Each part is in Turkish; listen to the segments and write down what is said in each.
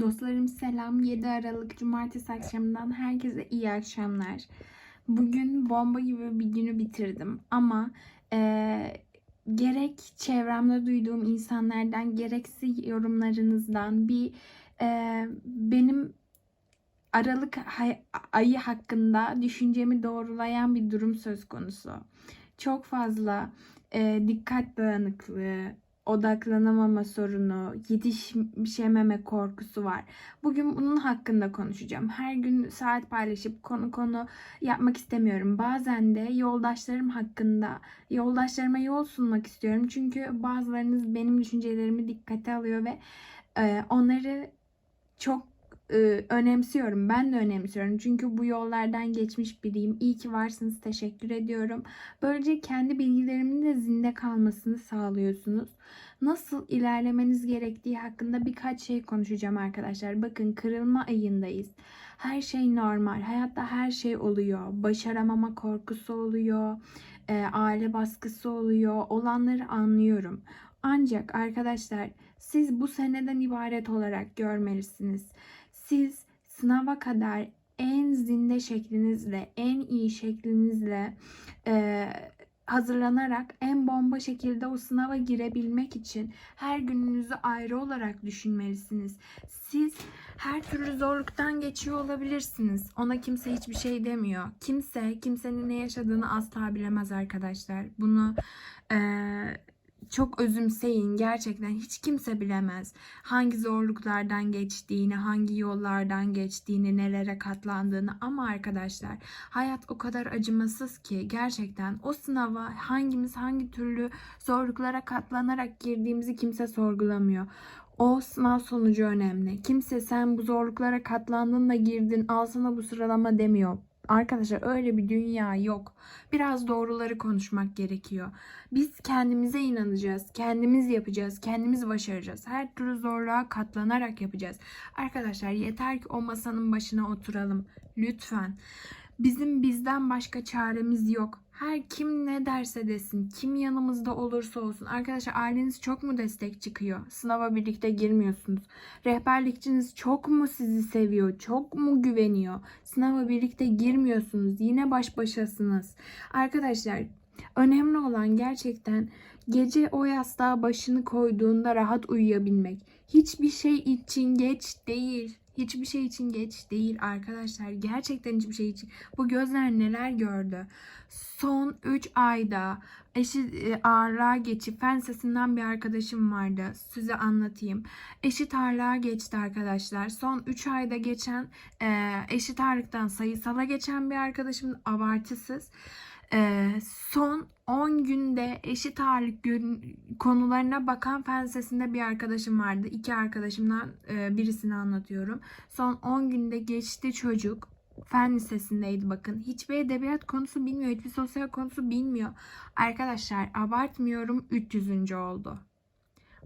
Dostlarım selam. 7 Aralık Cumartesi akşamından herkese iyi akşamlar. Bugün bomba gibi bir günü bitirdim ama eee, gerek çevremde duyduğum insanlardan gerekse yorumlarınızdan bir eee, benim Aralık ayı hakkında düşüncemi doğrulayan bir durum söz konusu. Çok fazla eee, dikkat dağınıklığı, odaklanamama sorunu, yetişememe korkusu var. Bugün bunun hakkında konuşacağım. Her gün saat paylaşıp konu konu yapmak istemiyorum. Bazen de yoldaşlarım hakkında, yoldaşlarıma yol sunmak istiyorum. Çünkü bazılarınız benim düşüncelerimi dikkate alıyor ve e, onları çok e, önemsiyorum. Ben de önemsiyorum. Çünkü bu yollardan geçmiş biriyim. İyi ki varsınız. Teşekkür ediyorum. Böylece kendi bilgilerimin de zinde kalmasını sağlıyorsunuz. Nasıl ilerlemeniz gerektiği hakkında birkaç şey konuşacağım arkadaşlar. Bakın kırılma ayındayız. Her şey normal. Hayatta her şey oluyor. Başaramama korkusu oluyor. e, aile baskısı oluyor. Olanları anlıyorum. Ancak arkadaşlar siz bu seneden ibaret olarak görmelisiniz. Siz sınava kadar en zinde şeklinizle, en iyi şeklinizle e, hazırlanarak en bomba şekilde o sınava girebilmek için her gününüzü ayrı olarak düşünmelisiniz. Siz her türlü zorluktan geçiyor olabilirsiniz. Ona kimse hiçbir şey demiyor. Kimse kimsenin ne yaşadığını asla bilemez arkadaşlar. Bunu eee, çok özümseyin. Gerçekten hiç kimse bilemez. Hangi zorluklardan geçtiğini, hangi yollardan geçtiğini, nelere katlandığını. Ama arkadaşlar hayat o kadar acımasız ki gerçekten o sınava hangimiz hangi türlü zorluklara katlanarak girdiğimizi kimse sorgulamıyor. O sınav sonucu önemli. Kimse sen bu zorluklara katlandın da girdin al sana bu sıralama demiyor. Arkadaşlar öyle bir dünya yok. Biraz doğruları konuşmak gerekiyor. Biz kendimize inanacağız. Kendimiz yapacağız. Kendimiz başaracağız. Her türlü zorluğa katlanarak yapacağız. Arkadaşlar yeter ki o masanın başına oturalım. Lütfen. Bizim bizden başka çaremiz yok. Her kim ne derse desin, kim yanımızda olursa olsun. Arkadaşlar aileniz çok mu destek çıkıyor? Sınava birlikte girmiyorsunuz. Rehberlikçiniz çok mu sizi seviyor? Çok mu güveniyor? Sınava birlikte girmiyorsunuz. Yine baş başasınız. Arkadaşlar önemli olan gerçekten gece o yastığa başını koyduğunda rahat uyuyabilmek. Hiçbir şey için geç değil. Hiçbir şey için geç değil arkadaşlar. Gerçekten hiçbir şey için. Bu gözler neler gördü? Son 3 ayda eşit e, ağırlığa geçip fen sesinden bir arkadaşım vardı. Size anlatayım. Eşit ağırlığa geçti arkadaşlar. Son 3 ayda geçen e, eşit ağırlıktan sayısala geçen bir arkadaşım abartısız. E, son 10 günde eşit ağırlık konularına bakan fen lisesinde bir arkadaşım vardı. İki arkadaşımdan e, birisini anlatıyorum. Son 10 günde geçti çocuk. Fen lisesindeydi bakın. Hiçbir edebiyat konusu bilmiyor. Hiçbir sosyal konusu bilmiyor. Arkadaşlar abartmıyorum 300. oldu.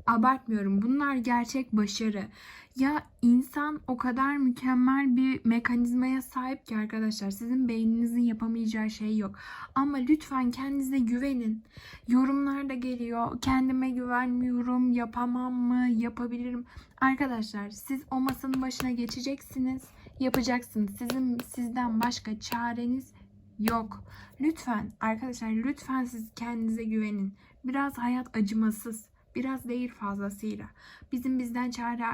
Abartmıyorum. Bunlar gerçek başarı. Ya insan o kadar mükemmel bir mekanizmaya sahip ki arkadaşlar sizin beyninizin yapamayacağı şey yok. Ama lütfen kendinize güvenin. Yorumlar da geliyor. Kendime güvenmiyorum. Yapamam mı? Yapabilirim. Arkadaşlar siz o masanın başına geçeceksiniz. Yapacaksınız. Sizin sizden başka çareniz yok. Lütfen arkadaşlar lütfen siz kendinize güvenin. Biraz hayat acımasız. Biraz değil fazlasıyla. Bizim bizden çare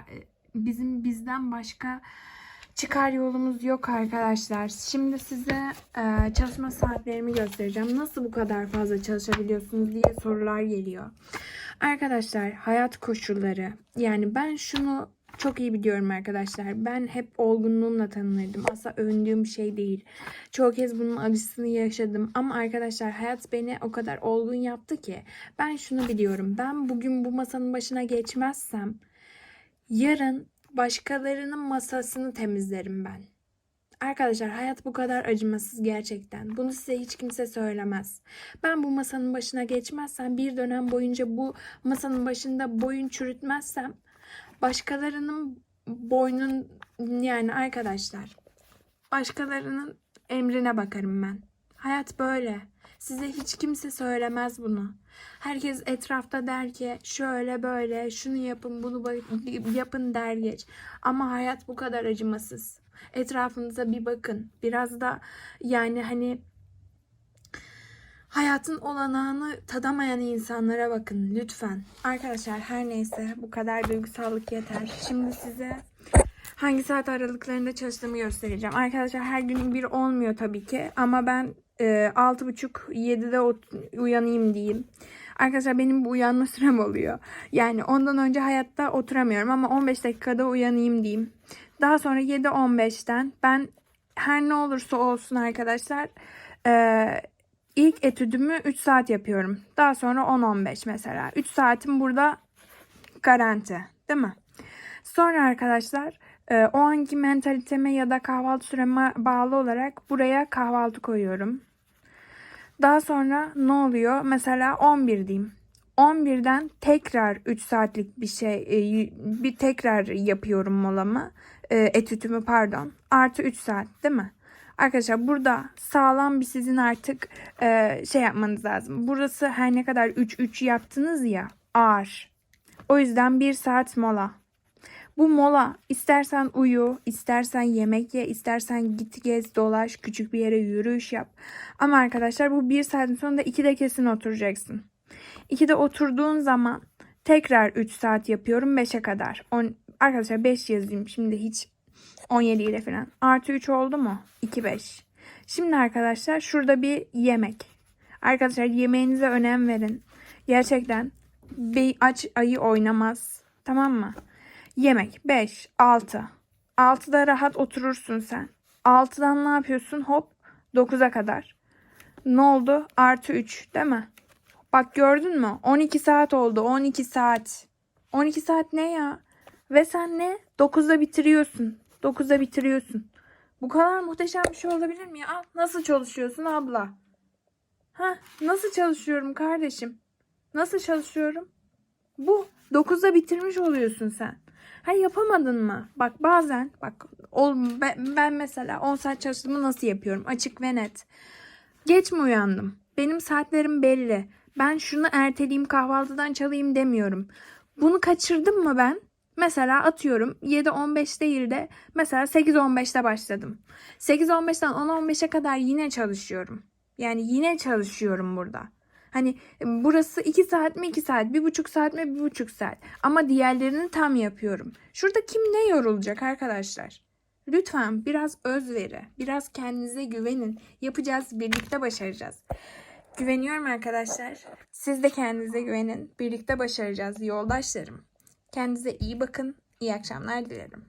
bizim bizden başka çıkar yolumuz yok arkadaşlar. Şimdi size e, çalışma saatlerimi göstereceğim. Nasıl bu kadar fazla çalışabiliyorsunuz diye sorular geliyor. Arkadaşlar hayat koşulları. Yani ben şunu çok iyi biliyorum arkadaşlar. Ben hep olgunluğumla tanınırdım. Asla övündüğüm şey değil. Çoğu kez bunun acısını yaşadım. Ama arkadaşlar hayat beni o kadar olgun yaptı ki. Ben şunu biliyorum. Ben bugün bu masanın başına geçmezsem yarın başkalarının masasını temizlerim ben. Arkadaşlar hayat bu kadar acımasız gerçekten. Bunu size hiç kimse söylemez. Ben bu masanın başına geçmezsem bir dönem boyunca bu masanın başında boyun çürütmezsem başkalarının boynun yani arkadaşlar başkalarının emrine bakarım ben. Hayat böyle. Size hiç kimse söylemez bunu. Herkes etrafta der ki şöyle böyle şunu yapın bunu yapın der geç. Ama hayat bu kadar acımasız. Etrafınıza bir bakın. Biraz da yani hani hayatın olanağını tadamayan insanlara bakın lütfen. Arkadaşlar her neyse bu kadar duygusallık yeter. Şimdi size hangi saat aralıklarında çalıştığımı göstereceğim. Arkadaşlar her gün bir olmuyor tabii ki ama ben e, 6.30-7'de ot- uyanayım diyeyim. Arkadaşlar benim bu uyanma sürem oluyor. Yani ondan önce hayatta oturamıyorum ama 15 dakikada uyanayım diyeyim. Daha sonra 7.15'ten ben her ne olursa olsun arkadaşlar e, ilk etüdümü 3 saat yapıyorum. Daha sonra 10-15 mesela. 3 saatim burada garanti değil mi? Sonra arkadaşlar e, o anki mentaliteme ya da kahvaltı süreme bağlı olarak buraya kahvaltı koyuyorum. Daha sonra ne oluyor? Mesela 11 diyeyim. 11'den tekrar 3 saatlik bir şey e, bir tekrar yapıyorum molamı. E, etütümü pardon. Artı 3 saat değil mi? Arkadaşlar burada sağlam bir sizin artık e, şey yapmanız lazım. Burası her ne kadar 3-3 yaptınız ya ağır. O yüzden 1 saat mola. Bu mola istersen uyu, istersen yemek ye, istersen git gez dolaş, küçük bir yere yürüyüş yap. Ama arkadaşlar bu bir saatin sonunda 2'de kesin oturacaksın. 2'de oturduğun zaman tekrar 3 saat yapıyorum 5'e kadar. On, arkadaşlar 5 yazayım şimdi hiç 17 ile falan. Artı 3 oldu mu? 2 5. Şimdi arkadaşlar şurada bir yemek. Arkadaşlar yemeğinize önem verin. Gerçekten bir aç ayı oynamaz. Tamam mı? Yemek 5, 6. 6'da rahat oturursun sen. 6'dan ne yapıyorsun? Hop 9'a kadar. Ne oldu? Artı 3 değil mi? Bak gördün mü? 12 saat oldu. 12 saat. 12 saat ne ya? Ve sen ne? 9'da bitiriyorsun. 9'da bitiriyorsun. Bu kadar muhteşem bir şey olabilir mi ya? Nasıl çalışıyorsun abla? Ha, nasıl çalışıyorum kardeşim? Nasıl çalışıyorum? Bu 9'da bitirmiş oluyorsun sen. Ha yapamadın mı? Bak bazen bak ol, ben, ben mesela 10 saat çalıştığımı nasıl yapıyorum? Açık ve net. Geç mi uyandım? Benim saatlerim belli. Ben şunu erteleyeyim kahvaltıdan çalayım demiyorum. Bunu kaçırdım mı ben? Mesela atıyorum 7-15 değil de mesela 8-15'te başladım. 8-15'ten 10-15'e kadar yine çalışıyorum. Yani yine çalışıyorum burada. Hani burası 2 saat mi 2 saat, 1,5 saat mi 1,5 saat. Ama diğerlerini tam yapıyorum. Şurada kim ne yorulacak arkadaşlar? Lütfen biraz özveri, biraz kendinize güvenin. Yapacağız, birlikte başaracağız. Güveniyorum arkadaşlar. Siz de kendinize güvenin. Birlikte başaracağız yoldaşlarım. Kendinize iyi bakın. İyi akşamlar dilerim.